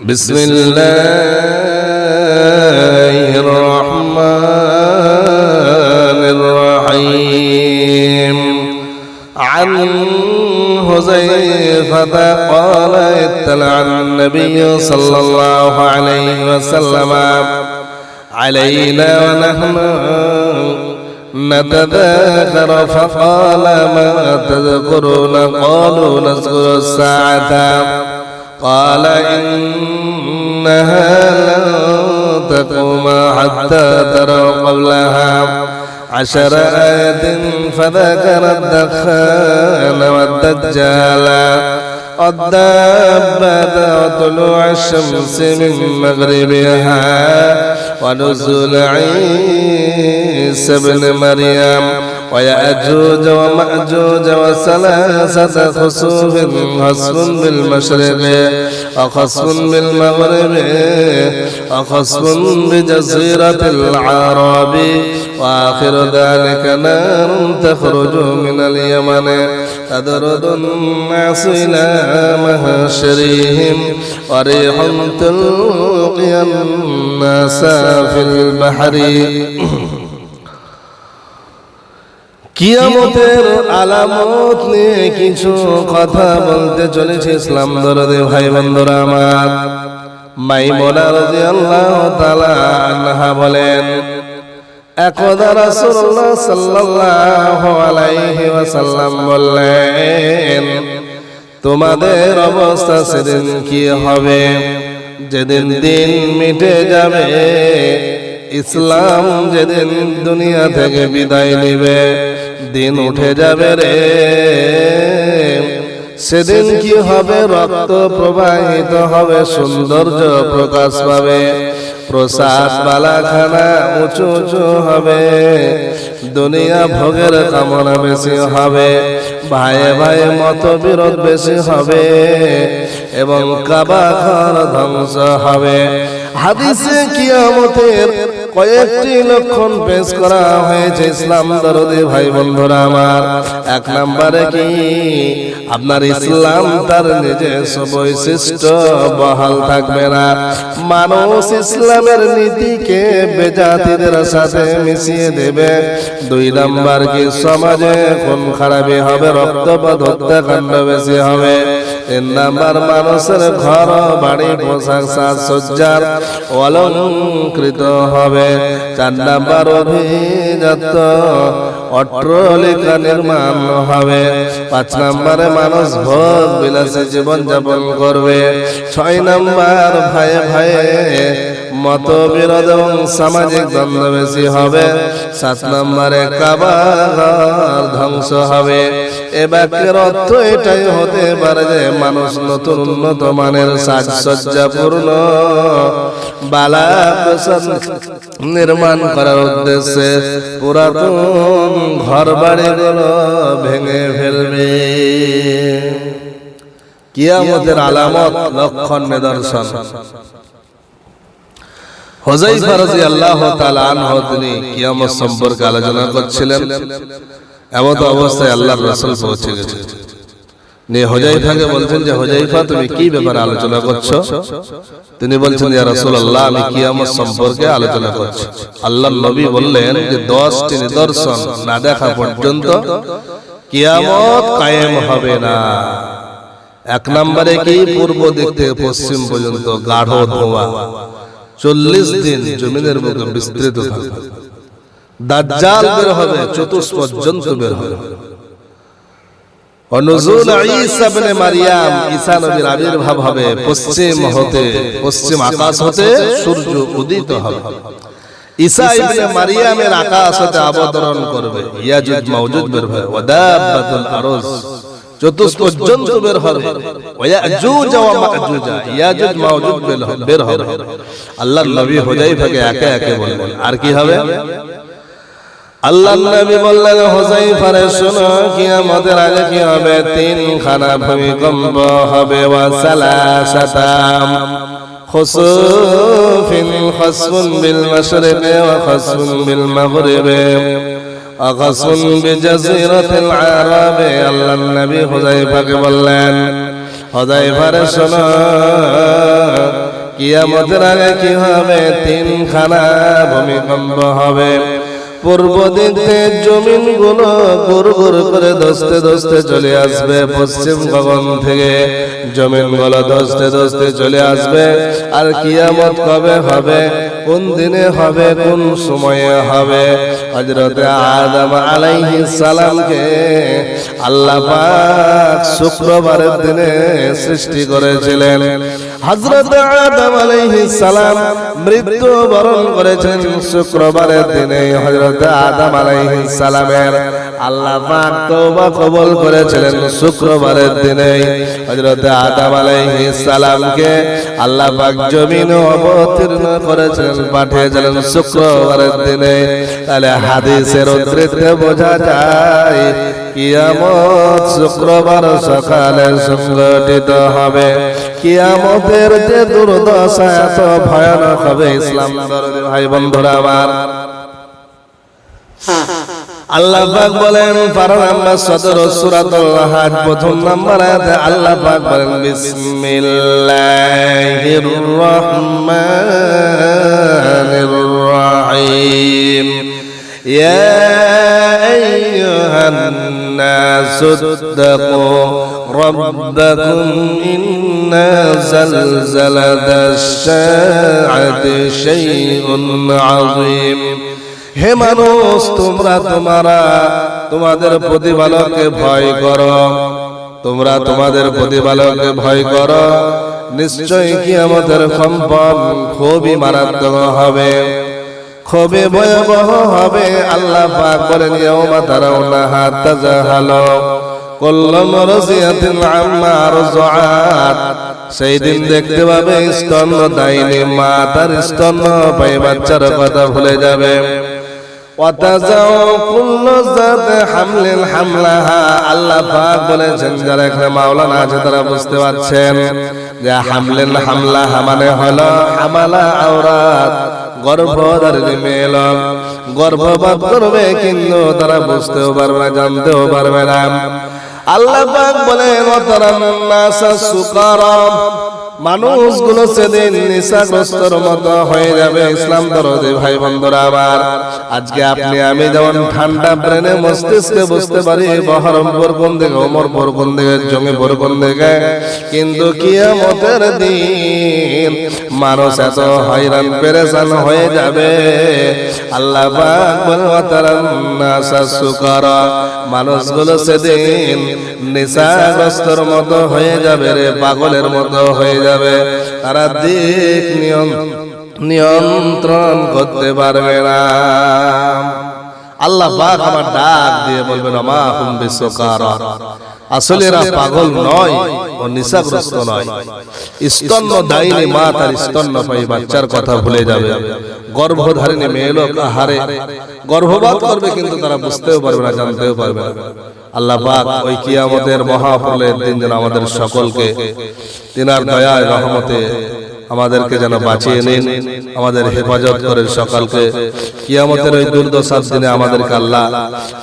بسم الله الرحمن الرحيم. عن حذيفة قال اطلع النبي صلى الله عليه وسلم علينا ونحن نتذاكر فقال ما تذكرون؟ قالوا نذكر الساعة. قال إنها لن تقوم حتى تروا قبلها عشر آيات فذكر الدخان والدجال والدابة وطلوع الشمس من مغربها ونزول عيسى بن مريم ويأجوج ومأجوج وثلاثة خسوف خسف بالمشرق وخسف بالمغرب وخسف بجزيرة العرب. وآخر ذلك نار تخرج من اليمن تدرد الناس إلى مهشرهم وريح تلقي الناس في البحر. কিয়ামতের আলামত নিয়ে কিছু কথা বলতে চলেছে ইসলাম দরদে ভাই বন্ধুরা আমার। মাইমোনা রাদিয়াল্লাহু তাআলা আনহা বলেন একদা রাসূলুল্লাহ সাল্লাল্লাহু আলাইহি ওয়াসাল্লাম বললেন তোমাদের অবস্থা সেদিন কি হবে? যেদিন দিন মিটে যাবে ইসলাম যেদিন দুনিয়া থেকে বিদায় নিবে। দিন উঠে যাবে রে। সেদিন কি হবে? রক্ত প্রবাহিত হবে, সৌন্দর্য প্রকাশ পাবে। প্রসাদ বালাখানা উঁচু উঁচু হবে। দুনিয়া ভোগের কামনা বেশি হবে। ভাইয়ে ভাইয়ে মতবিরোধ বেশি হবে। এবং কাবা ঘর ধ্বংস হবে। হাদিসে কিয়ামতের কয়েকটি লক্ষণ পেশ করা হয়েছে ইসলাম দরদি ভাই বন্ধুরা আমার। এক নম্বরে কি? আপনার ইসলাম তার নিজস্ব বৈশিষ্ট্য বহাল থাকবে না। মানুষ ইসলামের নীতিকে বেজাতিদের সাথে মিশিয়ে দেবে। দুই নাম্বার কি? সমাজে কোন খারাপি হবে, রক্তপাত, হত্যাকাণ্ড বেশি হবে। তিন নাম্বার মানুষের ঘর, বাড়ি, পোশাক সাজসজ্জার অলঙ্কৃত হবে। চার নাম্বার অভিজাত অট্টলিকা নির্মাণ হবে। পাঁচ নাম্বারে মানুষ ভোগ বিলাসে জীবনযাপন করবে। ছয় নাম্বার ভাই ভাইয়ে মতবিরোধ এবং সামাজিক দ্বন্দ্ব বেশি হবে। সাত নম্বরে কাবার ধ্বংস হবে। এ বাক্যের অর্থ এটাই হতে পারে যে মানুষ নতুন উন্নত মানের সাজসজ্জা পূর্ণ বালা নির্মাণ করার উদ্দেশ্যে পুরাতন ঘর বাড়িগুলো ভেঙে ফেলবে। কিয়ামতের আলামত, লক্ষণ নিদর্শন। হোজাইফা তিনি কিয়ামত সম্পর্কে আলোচনা করছিলেন। এমত অবস্থায় আল্লাহর রাসূল পৌঁছে গেছে। নিয়ে হোজাইফাকে বলছেন যে হোজাইফা তুমি কি ব্যাপারে আলোচনা করছ? তিনি বলছেন ইয়া রাসূলুল্লাহ আমি কিয়ামত সম্পর্কে আলোচনা করছি। আল্লাহর নবী বললেন যে 10টি নিদর্শন না দেখা পর্যন্ত কিয়ামত কায়েম হবে না। এক নম্বরে কি? পূর্ব দিক থেকে পশ্চিম পর্যন্ত গাঢ় ধোঁয়া। চল্লিশ দিন জমিনের মুখে বিস্তৃত থাকবে। দাজ্জাল বের হবে চতুর্থ পর্যন্ত বের হবে। অনুজুল ঈসা ইবনে মারইয়াম ঈসা নবীর আবির্ভাব হবে পশ্চিম হতে পশ্চিম আকাশ হতে সূর্য উদিত হবে। ঈসা ইবনে মারইয়ামের আকাশ হতে অবতরণ করবে। ইয়াজুজ মাওজুজ বের হবে। ওয়াদাবাতুল আরজ। চতুর্থ পর্যন্ত বের হবে। ওয়াজুজ ওয়া মাজুজ ইয়াজুজ বের হবে। আল্লাহর নবী হুজাইফাকে একে একে বললেন। আর কি হবে? আল্লাহ নবী বললেন হুজাইফারে শোনো কিয়ামতের আগে কি হবে তিন খানা ভূমিকম্প হবে। ওয়া সালাসাতাম খুসুফিন খসফুন বিল মাশরিকি ওয়া অকসুন বিজাজিরাতিল আরাবে আল্লাহর নবী হুযায়ফাকে বললেন হুযায়ফারে শোনো, কিয়ামতের আগে কি হবে? তিনখানা ভূমিকম্প হবে। পূর্ব দিক জমিনগুলো গুর গুর করে দস্তে দস্তে চলে আসবে, পশ্চিম গগন থেকে। জমিনগুলো দস্তে দস্তে চলে আসবে। আর কিয়ামত কবে হবে? কোন দিনে হবে? কোন সময়ে হবে? হজরত আদম আলাইহিস সালামকে আল্লাহ পাক শুক্রবারের দিনে সৃষ্টি করেছিলেন। হজরত আদম আলাইহিস সালাম মৃত্যু বরণ করেছেন শুক্রবারের দিনে হজরত আদম আলাইহিস সালামের। আল্লাহ পাক তওবা কবুল করেছিলেন শুক্রবারের দিনে হজরত আদম আলাইহিস সালামকে। আল্লাহ পাক জমিন অবতীর্ণ করেছিলেন, পাঠিয়েছিলেন শুক্রবারের দিনে। তাহলে হাদিসের উদ্ধৃতে বোঝা যায় কিয়ামত শুক্রবার সকালে সংগঠিত হবে। কিয়ামতের যে দুর্দশা এত ভয়ানক হবে ইসলাম ভাই বন্ধুরা আমার। আল্লাহ পাক বলেন পারা নাম্বার সতেরো সূরাতুল প্রথম নাম্বার আয়াতে আল্লাহ পাক বলেন বিসমিল্লাহির রহমানির রহিম। ইয়া আইয়ুহান الناس اتقوا ربكم إن زلزلة الساعة شيء عظيم হে মানুষ তোমরা তোমারা তোমাদের প্রতিপালককে ভয় করো তোমরা তোমাদের প্রতিপালককে ভয় করো নিশ্চয়ই কি আমাদের সম্পদ খুবই মারাত্মক হবে খুবই ভয়াবহ হবে। আল্লাহ পাক বলেন ইয়াউমা তারাউনা হাত্তা জাহালো। কুল্লু মুরসিয়াতিন আম্মা রজআত। সেই দিন দেখতে পাবে স্তন্য দাইনি মা তার স্তন্য পাই বাচ্চার কথা ভুলে যাবে। ওয়াতাজাউ কুল্লু জাত হামলিন হামলাহা। আল্লাহ পাক বলেছেন যারা এখানে মাওলানা আছে তারা বুঝতে পারছেন যে হামলিন হামলাহা মানে হলো হামালা আওরাত। গর্ভধারিণী মেল লোক গর্ভপাত করবে কিন্তু তারা বুঝতেও পারবে না, জানতেও পারবে না। আল্লাহ পাক বলে মানুষগুলো সেদিন নিশাগ্রস্তর মতো হয়ে যাবে ইসলাম দরদে, ভাই বন্ধুরা আমার। আজকে আপনি আমি যেমন ঠান্ডা ব্রেনে মস্তিষ্কে বুঝতে পারি বহরমপুর কোন দিকে অমরপুর কোন দিকে জঙ্গিপুর কোন দিকে কিন্তু কিয়ামতের দিন মানুষ এত হয়রান, পেরেশান হয়ে যাবে। আল্লাহ মানুষগুলো সেদিন নেশাগ্রস্তর মতো হয়ে যাবে রে, পাগলের মতো হয়ে যাবে তারা দিক নিয়ম, নিয়ন্ত্রণ করতে পারবে না। আল্লাহ পাক আমার ডাক দিয়ে বলবেন, আমা হুম বিশ্বকারা আসলে এরা পাগল নয় ও নিশাগ্রস্ত নয়। স্তন্য দায়নি মা তার স্তন্য পাই বাচ্চার কথা ভুলে যাবে। গর্ভধারিণী মেয়ে লোক গর্ভপাত করবে কিন্তু তারা বুঝতেও পারবে না জানতেও পারবে না। আল্লাহ পাক ওই কিয়ামতের মহাফলের দিন যেন আমাদের সকলকে তিনার দয়ায় রহমতে আমাদেরকে যেন বাঁচিয়ে নিন আমাদের হেফাজত করেন সকালকে। কিয়ামতের ওই দুর্দশার দিনে আমাদেরকে আল্লাহ